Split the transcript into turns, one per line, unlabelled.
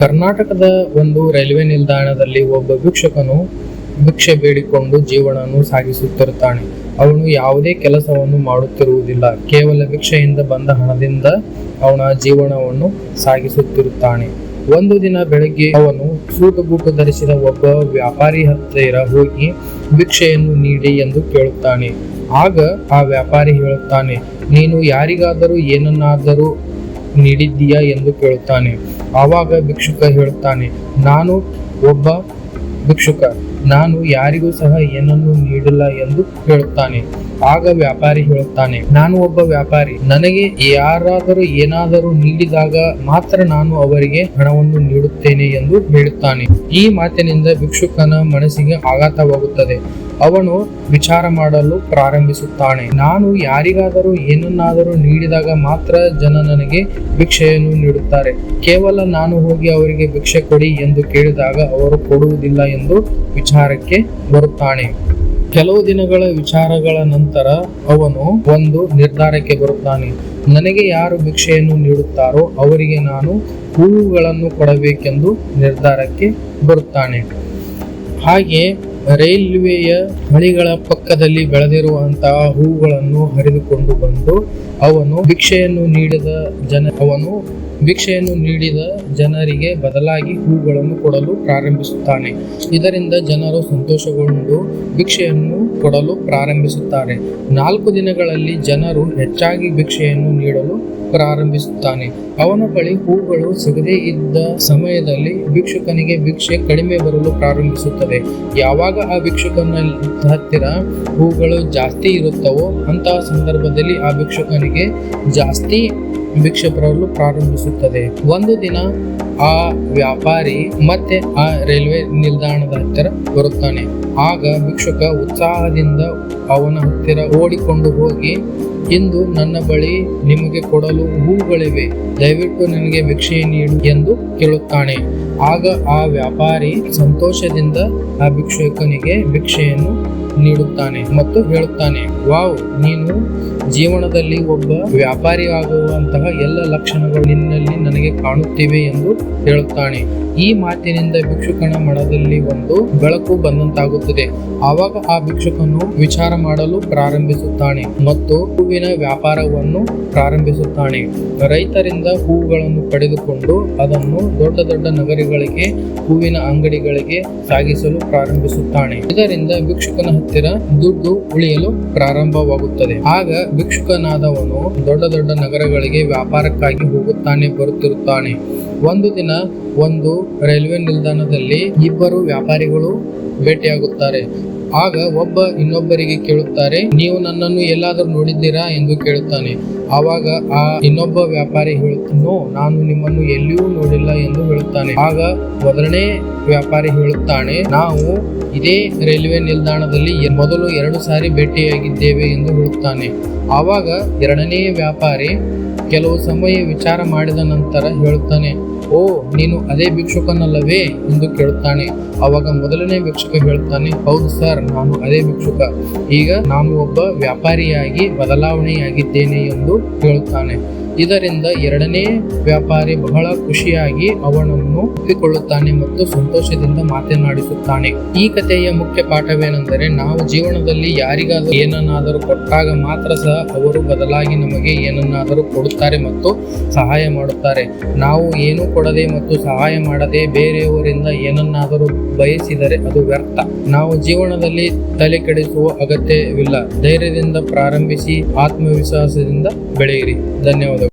ಕರ್ನಾಟಕದ ಒಂದು ರೈಲ್ವೆ ನಿಲ್ದಾಣದಲ್ಲಿ ಒಬ್ಬ ಭಿಕ್ಷಕನು ಭಿಕ್ಷೆ ಬೇಡಿಕೊಂಡು ಜೀವನವನ್ನು ಸಾಗಿಸುತ್ತಿರುತ್ತಾನೆ. ಅವನು ಯಾವುದೇ ಕೆಲಸವನ್ನು ಮಾಡುತ್ತಿರುವುದಿಲ್ಲ. ಕೇವಲ ಭಿಕ್ಷೆಯಿಂದ ಬಂದ ಹಣದಿಂದ ಅವನ ಜೀವನವನ್ನು ಸಾಗಿಸುತ್ತಿರುತ್ತಾನೆ. ಒಂದು ದಿನ ಬೆಳಗ್ಗೆ ಅವನು ಸೂಟು ಬೂಟು ಧರಿಸಿದ ಒಬ್ಬ ವ್ಯಾಪಾರಿ ಹತ್ತಿರ ಹೋಗಿ ಭಿಕ್ಷೆಯನ್ನು ನೀಡಿ ಎಂದು ಕೇಳುತ್ತಾನೆ. ಆಗ ಆ ವ್ಯಾಪಾರಿ ಹೇಳುತ್ತಾನೆ, ನೀನು ಯಾರಿಗಾದರೂ ಏನನ್ನಾದರೂ ನೀಡಿದ್ದೀಯಾ? ಎಂದು ಕೇಳುತ್ತಾನೆ. ಆವಾಗ ಭಿಕ್ಷುಕ ಹೇಳುತ್ತಾನೆ ನಾನು ಒಬ್ಬ ಭಿಕ್ಷುಕ. ನಾನು ಯಾರಿಗೂ ಸಹ ಏನನ್ನೂ ನೀಡಿಲ್ಲ ಎಂದು ಹೇಳುತ್ತಾನೆ. ಆಗ ವ್ಯಾಪಾರಿ ಹೇಳುತ್ತಾನೆ. ನಾನು ಒಬ್ಬ ವ್ಯಾಪಾರಿ. ನನಗೆ ಯಾರಾದರೂ ಏನಾದರೂ ನೀಡಿದಾಗ ಮಾತ್ರ ನಾನು ಅವರಿಗೆ ಹಣವನ್ನು ನೀಡುತ್ತೇನೆ ಎಂದು ಹೇಳುತ್ತಾನೆ. ಈ ಮಾತಿನಿಂದ ಭಿಕ್ಷುಕನ ಮನಸ್ಸಿಗೆ ಆಘಾತವಾಗುತ್ತದೆ. ಅವನು ವಿಚಾರ ಮಾಡಲು ಪ್ರಾರಂಭಿಸುತ್ತಾನೆ. ನಾನು ಯಾರಿಗಾದರೂ ಏನನ್ನಾದರೂ ನೀಡಿದಾಗ ಮಾತ್ರ ಜನ ನನಗೆ ಭಿಕ್ಷೆಯನ್ನು ನೀಡುತ್ತಾರೆ. ಕೇವಲ ನಾನು ಹೋಗಿ ಅವರಿಗೆ ಭಿಕ್ಷೆ ಕೊಡಿ ಎಂದು ಕೇಳಿದಾಗ ಅವರು ಕೊಡುವುದಿಲ್ಲ ಎಂದು ವಿಚಾರಕ್ಕೆ ಬರುತ್ತಾನೆ. ಕೆಲವು ದಿನಗಳ ವಿಚಾರಗಳ ನಂತರ ಅವನು ಒಂದು ನಿರ್ಧಾರಕ್ಕೆ ಬರುತ್ತಾನೆ. ನನಗೆ ಯಾರು ಭಿಕ್ಷೆಯನ್ನು ನೀಡುತ್ತಾರೋ ಅವರಿಗೆ ನಾನು ಹೂವುಗಳನ್ನು ಕೊಡಬೇಕೆಂದು ನಿರ್ಧಾರಕ್ಕೆ ಬರುತ್ತಾನೆ. ಹಾಗೆ ರೈಲ್ವೆಯ ಹಳಿಗಳ ಪಕ್ಕದಲ್ಲಿ ಬೆಳೆದಿರುವಂತಹ ಹೂಗಳನ್ನು ಹರಿದುಕೊಂಡು ಬಂದು ಅವನು ಭಿಕ್ಷೆಯನ್ನು ನೀಡಿದ ಜನ ಅವನು ಭಿಕ್ಷೆಯನ್ನು ನೀಡಿದ ಜನರಿಗೆ ಬದಲಾಗಿ ಹೂಗಳನ್ನು ಕೊಡಲು ಪ್ರಾರಂಭಿಸುತ್ತಾನೆ. ಇದರಿಂದ ಜನರು ಸಂತೋಷಗೊಂಡು ಭಿಕ್ಷೆಯನ್ನು ಕೊಡಲು ಪ್ರಾರಂಭಿಸುತ್ತಾರೆ. ನಾಲ್ಕು ದಿನಗಳಲ್ಲಿ ಜನರು ಹೆಚ್ಚಾಗಿ ಭಿಕ್ಷೆಯನ್ನು ನೀಡಲು ಪ್ರಾರಂಭಿಸುತ್ತಾನೆ. ಅವನ ಬಳಿ ಹೂಗಳು ಸಿಗದೇ ಇದ್ದ ಸಮಯದಲ್ಲಿ ಭಿಕ್ಷುಕನಿಗೆ ಭಿಕ್ಷೆ ಕಡಿಮೆ ಬರಲು ಪ್ರಾರಂಭಿಸುತ್ತದೆ. ಯಾವಾಗ ಆ ಭಿಕ್ಷುಕನ ಹತ್ತಿರ ಹೂಗಳು ಜಾಸ್ತಿ ಇರುತ್ತವೋ ಅಂತಹ ಸಂದರ್ಭದಲ್ಲಿ ಆ ಭಿಕ್ಷುಕನಿಗೆ ಜಾಸ್ತಿ ಭಿಕ್ಷೆ ಬರಲು ಪ್ರಾರಂಭಿಸುತ್ತದೆ. ಒಂದು ದಿನ ಆ ವ್ಯಾಪಾರಿ ಮತ್ತೆ ಆ ರೈಲ್ವೆ ನಿಲ್ದಾಣದ ಹತ್ತಿರ ಬರುತ್ತಾನೆ. ಆಗ ಭಿಕ್ಷುಕ ಉತ್ಸಾಹದಿಂದ ಅವನ ಹತ್ತಿರ ಓಡಿಕೊಂಡು ಹೋಗಿ, ಇಂದು ನನ್ನ ಬಳಿ ನಿಮಗೆ ಕೊಡಲು ಹೂಗಳಿವೆ ದಯವಿಟ್ಟು ನನಗೆ ಭಿಕ್ಷೆ ನೀಡು ಎಂದು ಕೇಳುತ್ತಾನೆ. ಆಗ ಆ ವ್ಯಾಪಾರಿ ಸಂತೋಷದಿಂದ ಆ ಭಿಕ್ಷುಕನಿಗೆ ಭಿಕ್ಷೆಯನ್ನು ನೀಡುತ್ತಾನೆ ಮತ್ತು ಹೇಳುತ್ತಾನೆ, ವಾವ್, ನೀನು ಜೀವನದಲ್ಲಿ ಒಬ್ಬ ವ್ಯಾಪಾರಿ ಆಗುವಂತಹ ಎಲ್ಲ ಲಕ್ಷಣಗಳು ನಿನ್ನಲ್ಲಿ ನನಗೆ ಕಾಣುತ್ತಿವೆ ಎಂದು ಹೇಳುತ್ತಾನೆ. ಈ ಮಾತಿನಿಂದ ಭಿಕ್ಷುಕನ ಮನದಲ್ಲಿ ಒಂದು ಬೆಳಕು ಬಂದಂತಾಗುತ್ತದೆ. ಆವಾಗ ಆ ಭಿಕ್ಷುಕನು ವಿಚಾರ ಮಾಡಲು ಪ್ರಾರಂಭಿಸುತ್ತಾನೆ ಮತ್ತು ಹೂವಿನ ವ್ಯಾಪಾರವನ್ನು ಪ್ರಾರಂಭಿಸುತ್ತಾನೆ. ರೈತರಿಂದ ಹೂವುಗಳನ್ನು ಪಡೆದುಕೊಂಡು ಅದನ್ನು ದೊಡ್ಡ ದೊಡ್ಡ ನಗರಗಳಿಗೆ, ಹೂವಿನ ಅಂಗಡಿಗಳಿಗೆ ಸಾಗಿಸಲು ಪ್ರಾರಂಭಿಸುತ್ತಾನೆ. ಇದರಿಂದ ಭಿಕ್ಷುಕನ ಹತ್ತಿರ ದುಡ್ಡು ಉಳಿಯಲು ಪ್ರಾರಂಭವಾಗುತ್ತದೆ. ಆಗ ಭಿಕ್ಷುಕನಾದವನು ದೊಡ್ಡ ದೊಡ್ಡ ನಗರಗಳಿಗೆ ವ್ಯಾಪಾರಕ್ಕಾಗಿ ಹೋಗುತ್ತಾನೆ ಬರುತ್ತಿರುತ್ತಾನೆ. ಒಂದು ದಿನ ಒಂದು ರೈಲ್ವೆ ನಿಲ್ದಾಣದಲ್ಲಿ ಇಬ್ಬರು ವ್ಯಾಪಾರಿಗಳು ಭೇಟಿಯಾಗುತ್ತಾರೆ. ಆಗ ಒಬ್ಬ ಇನ್ನೊಬ್ಬರಿಗೆ ಕೇಳುತ್ತಾರೆ, ನೀವು ನನ್ನನ್ನು ಎಲ್ಲಾದರೂ ನೋಡಿದ್ದೀರಾ? ಎಂದು ಕೇಳುತ್ತಾನೆ. ಆವಾಗ ಆ ಇನ್ನೊಬ್ಬ ವ್ಯಾಪಾರಿ ಹೇಳುತ್ತೋ ನಾನು ನಿಮ್ಮನ್ನು ಎಲ್ಲಿಯೂ ನೋಡಿಲ್ಲ ಎಂದು ಹೇಳುತ್ತಾನೆ. ಆಗ ಮೊದಲನೇ ವ್ಯಾಪಾರಿ ಹೇಳುತ್ತಾನೆ, ನಾವು ಇದೇ ರೈಲ್ವೆ ನಿಲ್ದಾಣದಲ್ಲಿ ಮೊದಲು ಎರಡು ಸಾರಿ ಭೇಟಿಯಾಗಿದ್ದೇವೆ ಎಂದು ಹೇಳುತ್ತಾನೆ. ಆವಾಗ ಎರಡನೇ ವ್ಯಾಪಾರಿ ಕೆಲವು ಸಮಯ ವಿಚಾರ ಮಾಡಿದ ನಂತರ ಹೇಳುತ್ತಾನೆ, ಓ, ನೀನು ಅದೇ ಭಿಕ್ಷುಕನಲ್ಲವೇ? ಎಂದು ಕೇಳುತ್ತಾನೆ. ಅವಾಗ ಮೊದಲನೇ ಭಿಕ್ಷುಕ ಹೇಳುತ್ತಾನೆ, ಹೌದು ಸರ್, ನಾನು ಅದೇ ಭಿಕ್ಷುಕ. ಈಗ ನಾನು ಒಬ್ಬ ವ್ಯಾಪಾರಿಯಾಗಿ ಬದಲಾವಣೆಯಾಗಿದ್ದೇನೆ ಎಂದು ಹೇಳುತ್ತಾನೆ. ಇದರಿಂದ ಎರಡನೇ ವ್ಯಾಪಾರಿ ಬಹಳ ಖುಷಿಯಾಗಿ ಅವನನ್ನು ಒಪ್ಪಿಕೊಳ್ಳುತ್ತಾನೆ ಮತ್ತು ಸಂತೋಷದಿಂದ ಮಾತನಾಡಿಸುತ್ತಾನೆ. ಈ ಕಥೆಯ ಮುಖ್ಯ ಪಾಠವೇನೆಂದರೆ ನಾವು ಜೀವನದಲ್ಲಿ ಯಾರಿಗಾದರೂ ಏನನ್ನಾದರೂ ಕೊಟ್ಟಾಗ ಮಾತ್ರ ಸಹ ಅವರು ಬದಲಾಗಿ ನಮಗೆ ಏನನ್ನಾದರೂ ಕೊಡುತ್ತಾರೆ ಮತ್ತು ಸಹಾಯ ಮಾಡುತ್ತಾರೆ. ನಾವು ಏನು ಕೊಡದೆ ಮತ್ತು ಸಹಾಯ ಮಾಡದೆ ಬೇರೆಯವರಿಂದ ಏನನ್ನಾದರೂ ಬಯಸಿದರೆ ಅದು ವ್ಯರ್ಥ. ನಾವು ಜೀವನದಲ್ಲಿ ತಲೆ ಕೆಡಿಸುವ ಅಗತ್ಯವಿಲ್ಲ. ಧೈರ್ಯದಿಂದ ಪ್ರಾರಂಭಿಸಿ ಆತ್ಮವಿಶ್ವಾಸದಿಂದ ಬೆಳೆಯಿರಿ. ಧನ್ಯವಾದಗಳು.